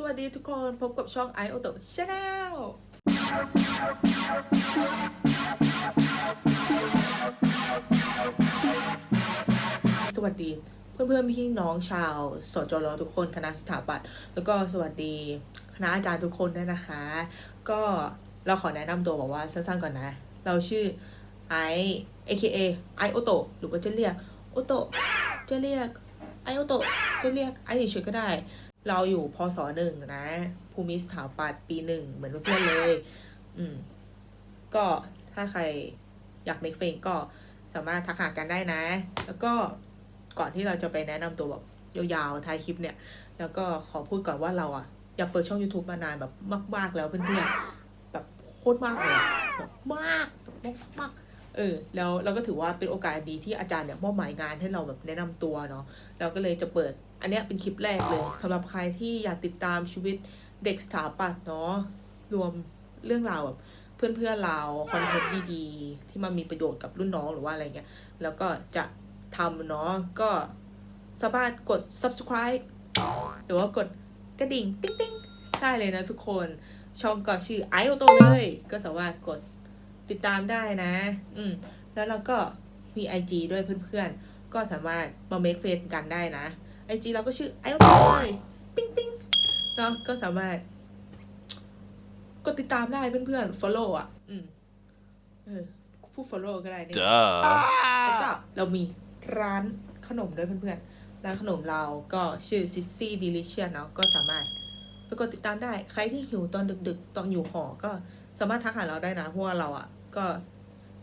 สวัสดีทุกคนพบกับช่อง i o t o Channel สวัสดีเพื่อนๆพี่น้องชาวสจรทุกคนคณะสถาปัตย์แล้วก็สวัสดีคณะอาจารย์ทุกคนด้วยนะคะ ก็เราขอแนะนำตัวบอกว่าสั้นๆก่อนนะ เราชื่อไอ AKA ไอโอโตหรือว่าจะเรียกโอโตจะเรียกไอโอโตจะเรียกไอเฉยก็ได้ เราอยู่พศหนึ่งนะ ภูมิสถาปัตย์ปีหนึ่งเหมือนเพื่อนเลย อืม ก็ถ้าใครอยากเมคเฟนก็สามารถทักหากันได้นะ แล้วก็ก่อนที่เราจะไปแนะนำตัวแบบยาวๆท้ายคลิปเนี่ย แล้วก็ขอพูดก่อนว่าเราอะอยากเปิดช่อง YouTube มานานแบบมาก ๆ แล้วเพื่อนๆแบบโคตรมากเลยแบบมากแบบมากๆ เออแล้วเราก็ถือว่าเป็นโอกาสดีที่อาจารย์เนี่ยมอบหมายงานให้เราแบบแนะนำตัวเนาะเราก็เลยจะเปิดอันเนี้ยเป็นคลิปแรกเลยสำหรับใครที่อยากติดตามชีวิตเด็กสถาปัตย์เนาะรวมเรื่องราวแบบเพื่อนๆเราคอนเทนต์ดีๆที่มันมีประโยชน์กับรุ่นน้องหรือว่าอะไรเงี้ยแล้วก็จะทำเนาะก็สามารถกด subscribe หรือว่ากดกระดิ่ง ติ๊งติ๊งๆได้เลยนะทุกคน ช่องก็ชื่อไอโอโตเลย ก็สามารถกด ติดตามได้นะ อืม แล้วเราก็มี IG ด้วยเพื่อนๆ ก็สามารถมาเมคเฟนกันได้นะ IG เราก็ชื่อไอโอโตเลยปิ๊งปิ๊งเนาะก็สามารถ กดติดตามได้เพื่อนๆ follow อะ อืม เออพูด follow ก็ได้เนี่ย Duh. แล้วก็เรามีร้านขนมด้วยเพื่อนๆ ร้านขนมเราก็ชื่อ Sissy Delicious เนาะก็สามารถไปกดติดตามได้ ใครที่หิวตอนดึก ๆ ตอนอยู่หอ ก็สามารถทักหาเราได้นะ เพราะว่าเราอะ ก็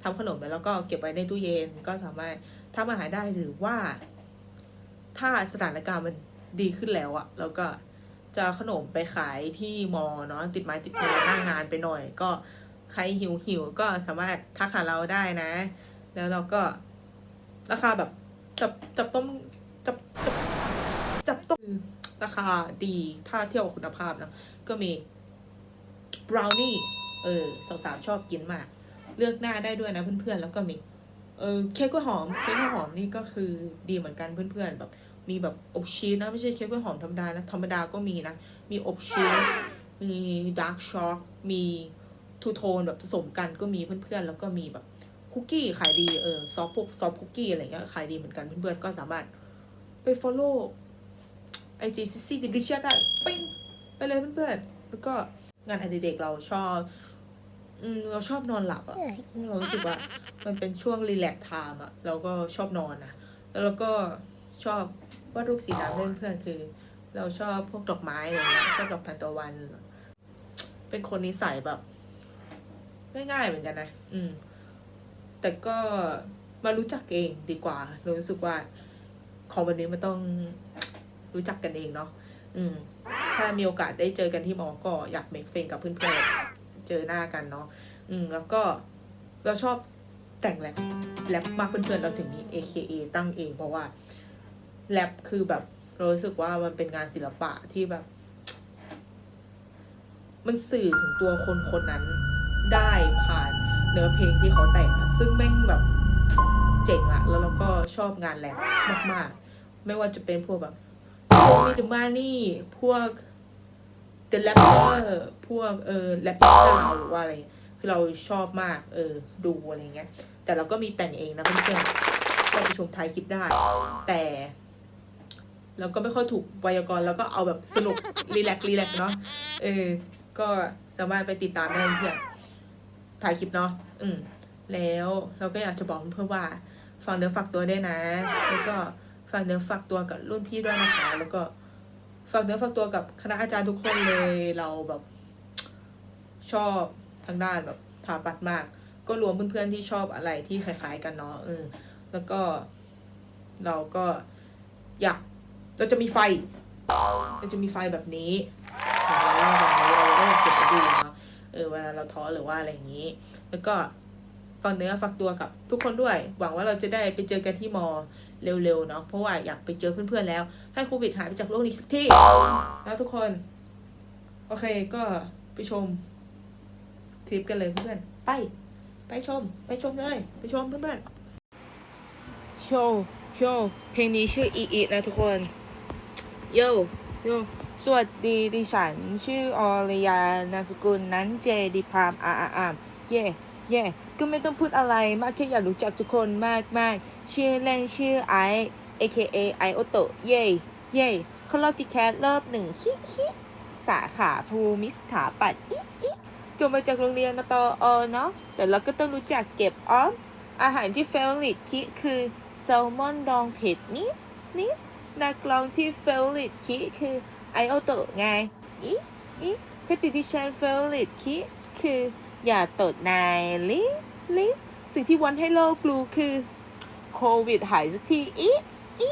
ทำขนมแล้วก็เก็บไว้ในตู้เย็นก็สามารถทำอาหารได้หรือว่า ถ้าสถานการณ์มันดีขึ้นแล้วอะเราก็จะขนมไปขายที่มอเนาะติดไม้ติดมือหน้างานไปหน่อย ก็ใครหิวหิวก็สามารถทักหาเราได้นะ แล้วเราก็ราคาแบบจับจับต้มจับจับจับต้มราคาดีถ้าเทียบกับคุณภาพนะก็มีบราวนี่เออสาวๆชอบกินมาก เลือกหน้าได้ด้วยนะเพื่อนๆ แล้วก็มีเออเค้กกล้วยหอม เค้กกล้วยหอมนี่ก็คือดีเหมือนกันเพื่อนๆ แบบมีแบบอบชีสนะไม่ใช่เค้กกล้วยหอมธรรมดานะธรรมดาก็มีนะ มีอบชีส มีดาร์กช็อกมีทูโทนแบบผสมกันก็มีเพื่อนๆ แล้วก็มีแบบคุกกี้ขายดีเออซอฟพวกซอฟคุกกี้อะไรเงี้ยขายดีเหมือนกันเพื่อนๆ ก็สามารถไป follow IG c c delicious ได้ปิ้งไปเลยเพื่อนๆ แล้วก็งานอดิเรกเราชอบ อืมเราชอบนอนหลับอะเรารู้สึกว่า มันเป็นช่วงรีแลกซ์ไทม์อะเราก็ชอบนอนนะแล้วเราก็ชอบวาดรูปสีน้ำเล่นเพื่อนคือ เราชอบพวกดอกไม้อะไรเงี้ยชอบดอกทานตะวัน เป็นคนนิสัยแบบ ง่ายๆเหมือนกันนะ อืม แต่ก็มารู้จักเองดีกว่าเรารู้สึกว่าของแบบนี้มันต้องรู้จักกันเองเนาะอืม ถ้ามีโอกาสได้เจอกันที่มอก็อยากเมคเฟนกับเพื่อนๆ เจอหน้ากันเนาะอืมแล้วก็เราชอบแต่งแรปแรปมากเพื่อนๆเราถึงมี AKA ตั้งเองเพราะว่าแรปคือแบบเรารู้สึกว่ามันเป็นงานศิลปะที่แบบ มันสื่อถึงตัวคนคนนั้นได้ผ่านเนื้อเพลงที่เขาแต่งอะซึ่งแม่งแบบเจ๋งอะแล้วเราก็ชอบงานแรปมากๆ ไม่ว่าจะเป็นพวกแบบ Show Me the Money พวก The Rapper พวกเออ Rapista หรือว่าอะไร คือเราชอบมากเออดูอะไรเงี้ย แต่เราก็มีแต่งเองนะเพื่อนๆก็ไปชมท้ายคลิปได้ แต่เราก็ไม่ค่อยถูกไวยากรณ์แล้วก็เอาแบบสนุกรีแลกรีแลกเนาะเออ ก็สามารถไปติดตามได้เพื่อนถ่ายคลิปเนาะอืมแล้วเราก็อยากจะบอกเพื่อนว่าฝากเนื้อฝากตัวได้นะ แล้วก็ฝากเนื้อฝากตัวกับรุ่นพี่ด้วยนะคะ แล้วก็ ฝากเนื้อฝากตัวกับคณะอาจารย์ทุกคนเลยเราแบบชอบทางด้านแบบถาปัดมาก ก็รวมเพื่อนๆที่ชอบอะไรที่คล้าย ๆ กันเนาะเออแล้วก็เราก็อยากเราจะมีไฟ เราจะมีไฟแบบนี้เวลาเราแบบนี้เราก็อยากเก็บไปดูเนาะเออเวลาเราท้อหรือว่าอะไรอย่างนี้ แล้วก็ ฝากเนื้อฝากตัวกับทุกคนด้วย หวังว่าเราจะได้ไปเจอกันที่มอเร็วๆเนาะเพราะว่าอยากไปเจอเพื่อนๆแล้ว ให้โควิดหายไปจากโลกนี้สักทีแล้วทุกคน โอเคก็ไปชมคลิปกันเลยเพื่อนไป ไปชม ไปชมเลย ไปชมเพื่อนๆโชว์โชว์เพลงนี้ชื่ออีอีนะทุกคนโยโยสวัสดีดิฉัน ชื่อออรยานามสกุลนั้นเจดิพามอาอาอามเย่ เย่ ก็ไม่ต้องพูดอะไรมากแค่อยากรู้จักทุกคนมากมากชื่อเล่นชื่อไอ AKA ไอโอโตะเย่เย่เขารอบที่แคสรอบหนึ่งฮิฮิสาขาภูมิสถาปัตย์อิอิจบมาจากโรงเรียนนตอเนาะแต่เราก็ต้องรู้จักเก็บออมอาหารที่เฟลลิตคิคือแซลมอนดองเผ็ดนิดนิดนักร้องที่เฟลลิตคิคือไอโอโตะไงอีอีคติที่ฉันเฟลลิตคิคือ อย่าตดนายลิลิสิ่งที่วันให้โลกรู้คือ โควิดหายสักทีอีอี